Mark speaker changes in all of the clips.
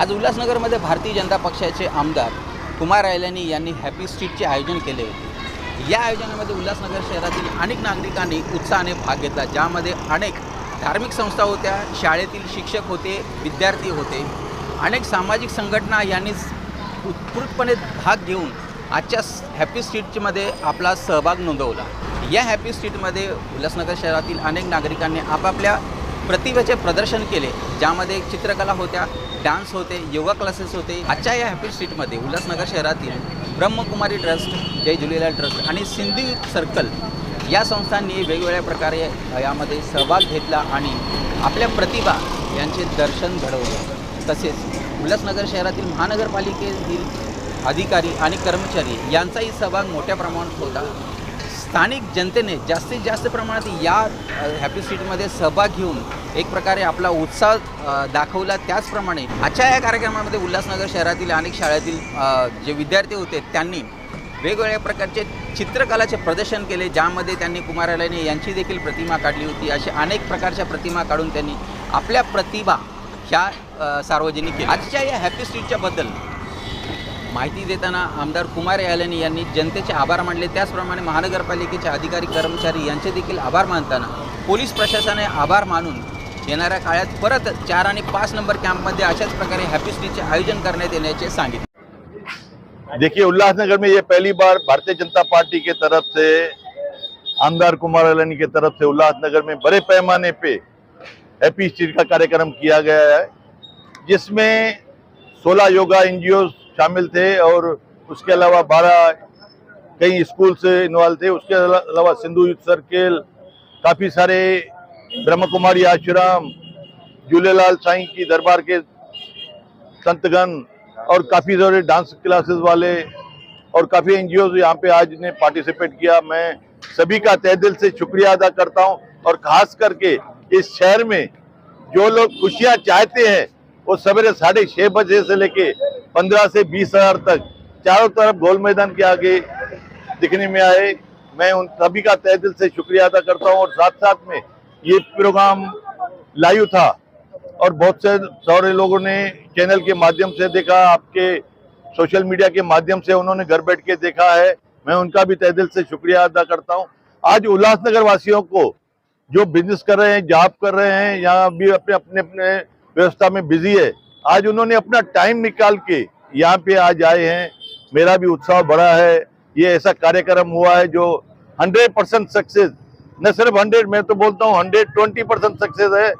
Speaker 1: आज उल्हासनगरमध्ये भारतीय जनता पक्षाचे आमदार कुमार रायलानी यांनी हॅपी स्ट्रीटचे आयोजन केले. होते या आयोजनामध्ये उल्हासनगर शहरातील अनेक नागरिकांनी उत्साहाने भाग घेतला ज्यामध्ये अनेक धार्मिक संस्था होत्या शाळेतील शिक्षक होते विद्यार्थी होते. अनेक सामाजिक संघटना यांनी उत्स्फूर्तपणे भाग घेऊन आजच्या हॅपी स्ट्रीटमध्ये आपला सहभाग नोंदवला. या हॅपी स्ट्रीटमध्ये उल्हासनगर शहरातील अनेक नागरिकांनी आपापल्या प्रतिभेचे प्रदर्शन केले ज्यामध्ये चित्रकला होत्या डान्स होते योगा क्लासेस होते. आजच्या या हॅपी स्ट्रीटमध्ये उल्हासनगर शहरातील ब्रह्मकुमारी ट्रस्ट जय झुलेलाल ट्रस्ट आणि सिंधी सर्कल या संस्थांनी वेगवेगळ्या प्रकारे यामध्ये सहभाग घेतला आणि आपल्या प्रतिभा यांचे दर्शन घडवले. तसेच उल्हासनगर शहरातील महानगरपालिकेतील अधिकारी आणि कर्मचारी यांचाही सहभाग मोठ्या प्रमाणात होता. स्थानिक जनतेने जास्तीत जास्त प्रमाणात या हॅपी स्ट्रीटमध्ये सहभाग घेऊन एक प्रकारे आपला उत्साह दाखवला. त्याचप्रमाणे आजच्या या कार्यक्रमामध्ये उल्हासनगर शहरातील अनेक शाळेतील जे विद्यार्थी होते त्यांनी वेगवेगळ्या प्रकारचे चित्रकलाचे प्रदर्शन केले ज्यामध्ये त्यांनी कुमारालयाने यांची देखील प्रतिमा काढली होती. अशा अनेक प्रकारच्या प्रतिमा काढून त्यांनी आपल्या प्रतिभा ह्या सार्वजनिक आजच्या या हॅपी स्ट्रीटच्याबद्दल माहिती देताना आमदार कुमार यालानी यांनी जनतेचे आभार मानले. त्याचप्रमाणे महानगरपालिकेचे अधिकारी, कर्मचारी यांचे देखील आभार मानताना पोलीस प्रशासनाने आभार मानून येणाऱ्या काळात परत चार आणि पाच नंबर कॅम्पमध्ये अशाच प्रकारे हॅपी स्ट्रीटचे आयोजन करण्यात येण्याचे सांगितले.
Speaker 2: देखिए, उल्लासनगर में ये पहली बार भारतीय जनता पार्टी के तरफ़ से, आमदार कुमार अलानी के तरफ़ से उल्लासनगर में बड़े पैमाने पे हैप्पी स्ट्रीट का कार्यक्रम किया गया है, जिसमें 16 योगा एनजीओ शामिल थे और उसके अलावा 12 कई स्कूल से इन्वॉल्व थे। उसके अलावा सिंधु यूथ सर्किल, काफ़ी सारे ब्रह्म कुमारी आश्रम, झूलेलाल साईं की दरबार के संतगण और काफ़ी सारे डांस क्लासेस वाले और काफ़ी एनजीओ यहाँ पे आज ने पार्टिसिपेट किया। मैं सभी का तहे दिल से शुक्रिया अदा करता हूँ और खास करके इस शहर में जो लोग खुशियाँ चाहते हैं वो सवेरे साढ़े छः बजे से लेके पंद्रह से बीस हज़ार तक चारों तरफ़ गोल मैदान के आगे दिखने में आए। मैं उन सभी का तहे दिल से शुक्रिया अदा करता हूँ और साथ साथ में ये प्रोग्राम लाइव था और बहुत से सारे लोगों ने चैनल के माध्यम से देखा, आपके सोशल मीडिया के माध्यम से उन्होंने घर बैठ के देखा है। मैं उनका भी तहे दिल से शुक्रिया अदा करता हूँ। आज उल्लासनगर वासियों को जो बिज़नेस कर रहे हैं जॉब कर रहे हैं या भी अपने अपने अपने व्यवस्था में बिज़ी है। आज उन्होंने अपना टाइम निकाल के यहाँ पे आज आए हैं। मेरा भी उत्साह बढ़ा है। ये ऐसा कार्यक्रम हुआ है जो हंड्रेड परसेंट सक्सेस न सिर्फ़ हंड्रेड मैं तो बोलता हूँ हंड्रेड ट्वेंटी परसेंट सक्सेस है।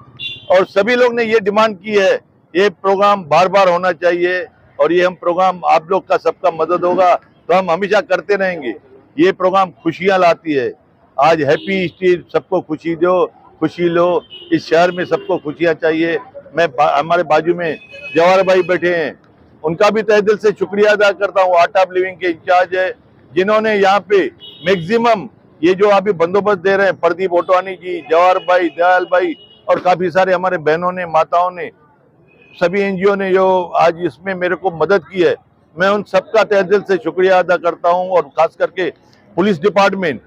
Speaker 2: और सभी लोग ने ये डिमांड की है। ये प्रोग्राम बार बार होना चाहिए और ये हम प्रोग्राम आप लोग का सबका मदद होगा। तो हम हमेशा करते रहेंगे। ये प्रोग्राम खुशियाँ लाती है। आज हैप्पी स्ट्रीट सबको खुशी दो, खुशी लो। इस शहर में सबको खुशियाँ चाहिए। मैं हमारे बाजू में जवाहर भाई बैठे हैं। उनका भी तहे दिल से शुक्रिया अदा करता हूँ। आर्ट ऑफ़ लिविंग के इंचार्ज है, जिन्होंने यहाँ पे मैक्सिमम ये जो अभी बंदोबस्त दे रहे हैं, प्रदीप ओटवानी जी, जवाहर भाई, दयाल भाई और काफ़ी सारे हमारे बहनों ने, माताओं ने, सभी एनजीओ ने जो आज इसमें मेरे को मदद की है, मैं उन सबका तहे दिल से शुक्रिया अदा करता हूँ और खास करके पुलिस डिपार्टमेंट,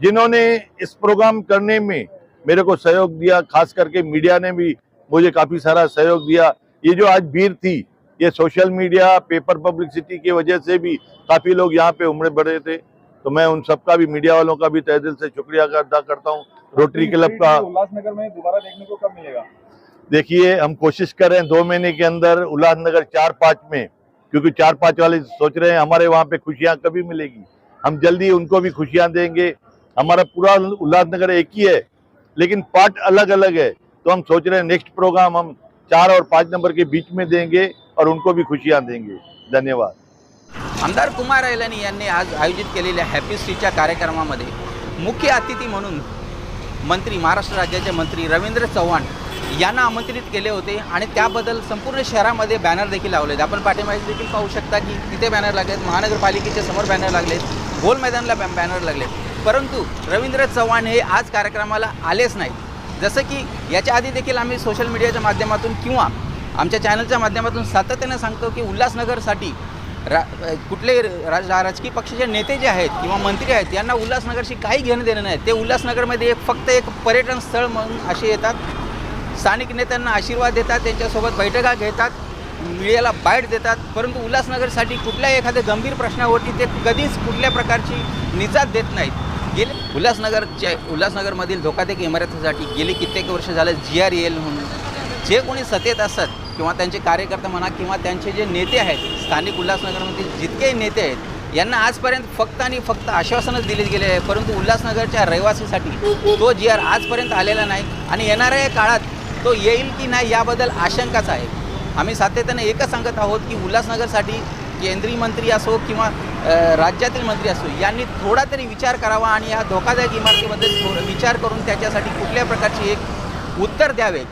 Speaker 2: जिन्होंने इस प्रोग्राम करने में मेरे को सहयोग दिया, खास करके मीडिया ने भी मुझे काफ़ी सारा सहयोग दिया। ये जो आज भीड़ थी ये सोशल मीडिया पेपर पब्लिसिटी की वजह से भी काफ़ी लोग यहाँ पे उमड़े पड़े थे। तो मैं उन सबका भी मीडिया वालों का भी तहे दिल से शुक्रिया अदा करता हूँ। रोटरी क्लब का
Speaker 3: उल्लासनगर में दोबारा देखने को कब मिलेगा?
Speaker 2: देखिए हम कोशिश कर रहे हैं दो महीने के अंदर उल्लासनगर चार पाँच में क्योंकि चार पाँच वाले सोच रहे हैं हमारे वहाँ पे खुशियाँ कभी मिलेगी। हम जल्दी उनको भी खुशियाँ देंगे। हमारा पूरा उल्लासनगर एक ही है लेकिन पार्ट अलग अलग है। तो हम सोच रहे हैं नेक्स्ट प्रोग्राम हम चार और पाँच नंबर के बीच में देंगे और उनको भी खुशियाँ देंगे। धन्यवाद।
Speaker 1: आमदार कुमार अयलानी यांनी आज आयोजित केलेल्या हॅपी स्ट्रीटच्या कार्यक्रमामध्ये मुख्य अतिथी म्हणून मंत्री महाराष्ट्र राज्याचे मंत्री रवींद्र चव्हाण यांना आमंत्रित केले होते आणि त्याबद्दल संपूर्ण शहरामध्ये बॅनर देखील लावले आपण पाठीमागे देखील पाहू शकता की तिथे बॅनर लागलेत महानगरपालिकेच्या समोर बॅनर लागलेत गोल मैदानला बॅनर लागलेत परंतु रवींद्र चव्हाण हे आज कार्यक्रमाला आलेच नाहीत. जसं की याच्या आधी देखील आम्ही सोशल मीडियाच्या माध्यमातून किंवा आमच्या चॅनलच्या माध्यमातून सातत्याने सांगतो की उल्हासनगरसाठी रा कुठले राज राजकीय पक्षाचे नेते जे आहेत किंवा मंत्री आहेत यांना उल्हासनगरशी काही घेणं देणं नाही. ते उल्हासनगरमध्ये एक फक्त एक पर्यटन स्थळ म्हणून असे येतात. स्थानिक नेत्यांना आशीर्वाद देतात त्यांच्यासोबत बैठका घेतात मीडियाला बाईट देतात. परंतु उल्हासनगरसाठी कुठल्याही एखाद्या गंभीर प्रश्नावरती ते कधीच कुठल्या प्रकारची निजात देत नाहीत. गेले. उल्हासनगरच्या उल्हासनगरमधील धोकादायक इमारतीसाठी गेली कित्येक वर्ष झालं जी आर एल म्हणून. जे कोणी सत्तेत असत किंवा त्यांचे कार्यकर्ते म्हणा किंवा त्यांचे जे नेते आहेत स्थानिक उल्हासनगरमधील जितकेही नेते आहेत यांना आजपर्यंत फक्त आणि फक्त आश्वासनच दिले गेले आहे. परंतु उल्हासनगरच्या रहिवासीसाठी तो जी आर आजपर्यंत आलेला नाही आणि येणाऱ्या काळात तो येईल की नाही याबद्दल आशंकाच आहे. आम्ही सातत्याने एकच सांगत आहोत की उल्हासनगरसाठी केंद्रीय मंत्री असो किंवा राज्यातील मंत्री असो यांनी थोडा तरी विचार करावा आणि या धोकादायक इमारतीबद्दल विचार करून त्याच्यासाठी कुठल्या प्रकारची एक उत्तर द्यावे.